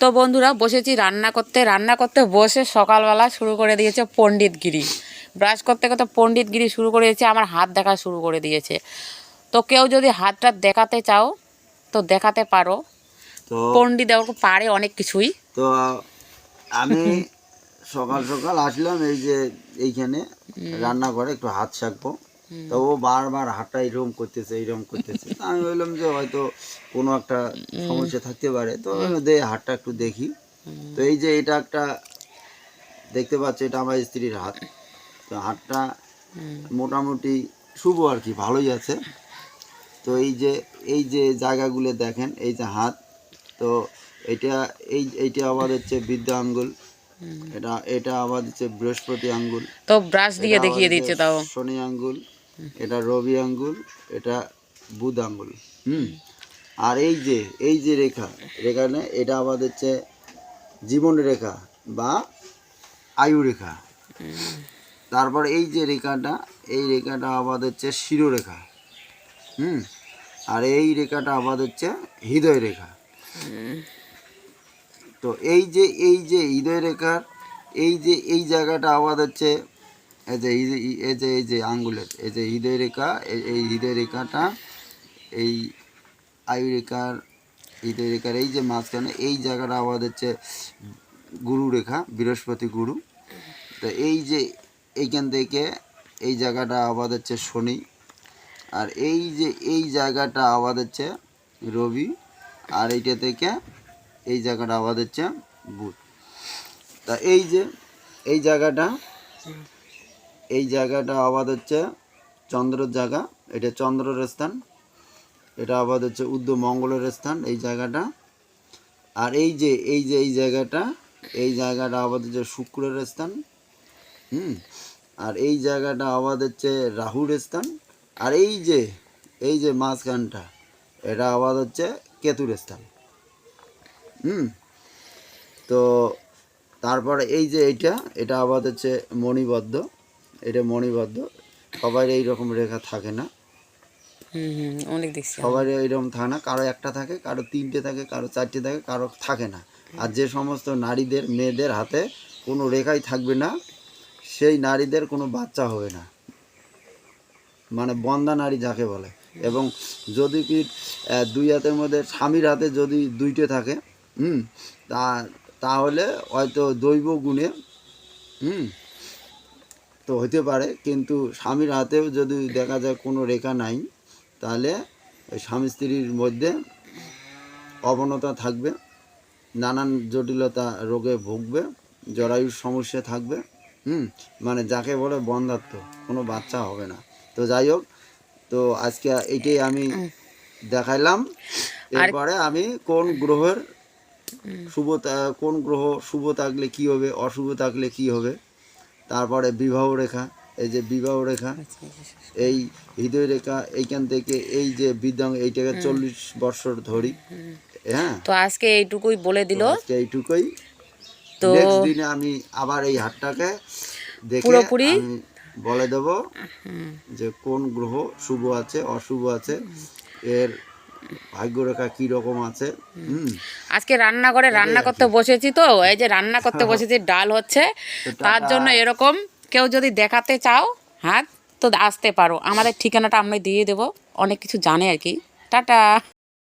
তো বন্ধুরা বসেছি রান্না করতে। রান্না করতে বসে সকালবেলা শুরু করে দিয়েছে পণ্ডিতগিরি ব্রাশ করতে করতে পণ্ডিতগিরি শুরু করে দিয়েছে আমার হাত দেখা শুরু করে দিয়েছে। তো কেউ যদি হাতটা দেখাতে চাও তো দেখাতে পারো। পণ্ডিত দেওয়ার পারে অনেক কিছুই। তো আমি সকাল সকাল আসলাম এই যে এইখানে রান্না করে একটু হাত শাকবো তো ও বারবার হাতটা এরকম করতেছে এরকম করতেছে। তা আমি বললাম যে হয়তো কোনো একটা সমস্যা থাকতে পারে। তো দে হাতটা একটু দেখি। তো এই যে এটা একটা দেখতে পাচ্ছ এটা আমার স্ত্রীর হাত। তো হাতটা মোটামুটি শুভ আর কি ভালোই আছে। তো এই যে এই যে জায়গাগুলো দেখেন এই যে হাত তো এটা এই এইটা আবার হচ্ছে বিদ্যা আঙ্গুল। এটা এটা আবার হচ্ছে বৃহস্পতি আঙ্গুল। তো ব্রাশ দিয়ে দেখিয়ে দিচ্ছে তাও। শনি আঙ্গুল। এটা রবি আঙ্গুল এটা বুধ আঙ্গুল। হুম। আর এই যে এই যে রেখা রেখানে এটা আবার হচ্ছে জীবন রেখা বা আয়ু রেখা। তারপর এই যে রেখাটা এই রেখাটা আবার হচ্ছে শিরোরেখা। হুম। আর এই রেখাটা আবার হচ্ছে হৃদয় রেখা। তো এই যে এই যে হৃদয় রেখার এই যে এই জায়গাটা আবার হচ্ছে এই যে, এই যে- এই যে আঙ্গুলের, এই যে হৃদয় রেখা, এই হৃদয় রেখাটা, এই আয়ু রেখার, হৃদয় রেখার এই যে মাঝখানে, এই জায়গাটা আবার হচ্ছে গুরু রেখা, বৃহস্পতি গুরু। তো এই যে এইখান থেকে এই জায়গাটা আবার হচ্ছে শনি। আর এই যে, এই জায়গাটা আবার হচ্ছে রবি। আর এইটা থেকে এই জায়গাটা আবার হচ্ছে বুধ। তা এই যে, এই জায়গাটা এই জায়গাটা আবাদ হচ্ছে চন্দ্রের জায়গা, এটা চন্দ্রের স্থান, এটা আবাদ হচ্ছে উদ্ধ মঙ্গলের স্থান, এই জায়গাটা। আর এই যে এই যে, এই জায়গাটা এই জায়গাটা আবাদ হচ্ছে শুক্রের স্থান, হুম? আর এই জায়গাটা আবাদ হচ্ছে রাহুর স্থান, আর এই যে এই যে মাঝখানটা, এটা আবাদ হচ্ছে কেতুর স্থান, হুম? তো তারপরে এই যে এইটা, এটা আবাদ হচ্ছে মণিবদ্ধ এটা মণিবদ্ধ। সবার এই রকম রেখা থাকে না। অনেক দেখছি। সবার এইরকম থাকে না। কারও একটা থাকে কারও তিনটে থাকে কারও চারটে থাকে কারও থাকে না। আর যে সমস্ত নারীদের মেয়েদের হাতে কোনো রেখাই থাকবে না সেই নারীদের কোনো বাচ্চা হবে না। মানে বন্দা নারী যাকে বলে। এবং যদি কি দুই হাতের মধ্যে স্বামীর হাতে যদি দুইটে থাকে হুম তা তাহলে হয়তো দৈব গুণে হুম তো হতে পারে কিন্তু স্বামীর হাতেও যদি দেখা যায় কোনো রেখা নাই তাহলে ওই স্বামী স্ত্রীর মধ্যে অবনতা থাকবে নানান জটিলতা রোগে ভুগবে জরায়ুর সমস্যা থাকবে হুম? মানে যাকে বলে বন্ধাত্ম কোনো বাচ্চা হবে না। তো যাই হোক তো আজকে এইটাই আমি দেখাইলাম। এরপরে আমি কোন গ্রহের শুভ কোন গ্রহ শুভ থাকলে কি হবে অশুভ থাকলে কি হবে? তারপরে বিবাহ রেখা এই যে বিবাহ রেখা এই হৃদয় রেখা এইখান থেকে এই যে বিদ্যাঙ্গ এইটাকে চল্লিশ বছর ধরি। হ্যাঁ? তো আজকে এইটুকুই বলে দিল। এইটুকুই। তো দিনে আমি আবার এই হাটটাকে দেখে পুরোপুরি বলে দেব যে কোন গ্রহ শুভ আছে অশুভ আছে। এর ভাগ্যরেখা কি রকম আছে? আজকে রান্না করে রান্না করতে বসেছি তো এই যে রান্না করতে বসেছি ডাল হচ্ছে। তার জন্য এরকম কেউ যদি দেখাতে চাও হ্যাঁ তো আসতে পারো। আমাদের ঠিকানাটা আমরা দিয়ে দেবো অনেক কিছু জানে আর কি। টাটা।